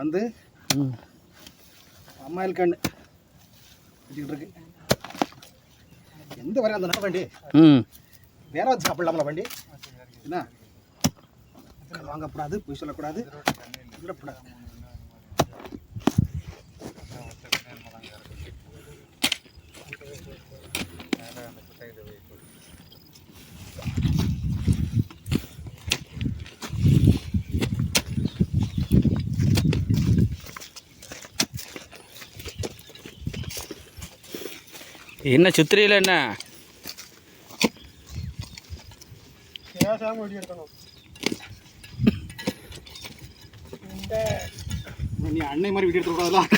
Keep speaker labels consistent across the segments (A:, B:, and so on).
A: வந்து அம்மாயில் கண்ணு வச்சுக்கிட்டு இருக்கு. எந்த வரை அந்த நட வண்டி? வேற வச்சு சாப்பிடலாம்ல வண்டி? என்ன? வாங்கக்கூடாது பொய் சொல்லக்கூடாது? விடக்கூடாது.
B: என்ன சுத்திரியில் என்ன
A: நீ அன்னை மாதிரி வீட்டு எடுத்துக்கூடாதுலாம்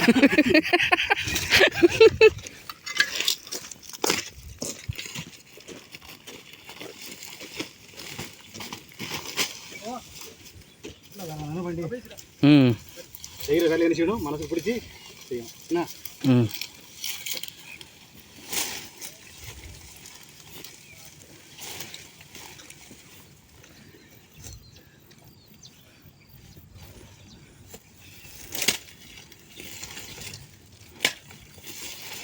B: ம்
A: செய்கிற வேலையை என்ன செய்யணும் மனசுக்கு பிடிச்சி செய்யணும் என்ன
B: ம்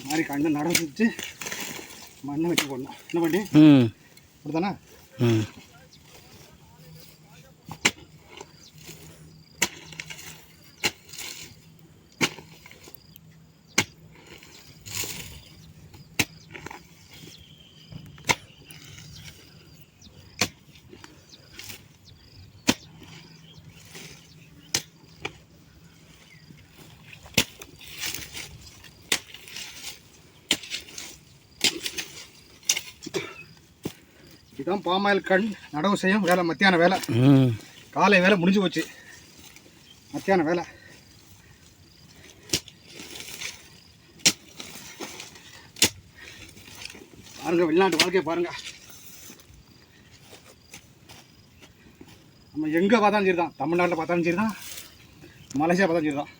A: மாதிரி கண்ணை நடந்து வச்சு மண்ணை வச்சு போடணும். என்ன வண்டி
B: ம்.
A: அப்படிதானே
B: ம்.
A: இதுதான் பாமாயில் கண் நடவு செய்யும் வேலை மத்தியான வேலை. காலை வேலை முடிஞ்சு போச்சு. மத்தியான வேலை. பாருங்க வெளிநாட்டு வாழ்க்கையை பாருங்க. நம்ம எங்கே பார்த்தாலும் சரி தான் தமிழ்நாட்டில் பார்த்தாலும் சரி தான் மலேசியா பார்த்தாலும் சரி தான்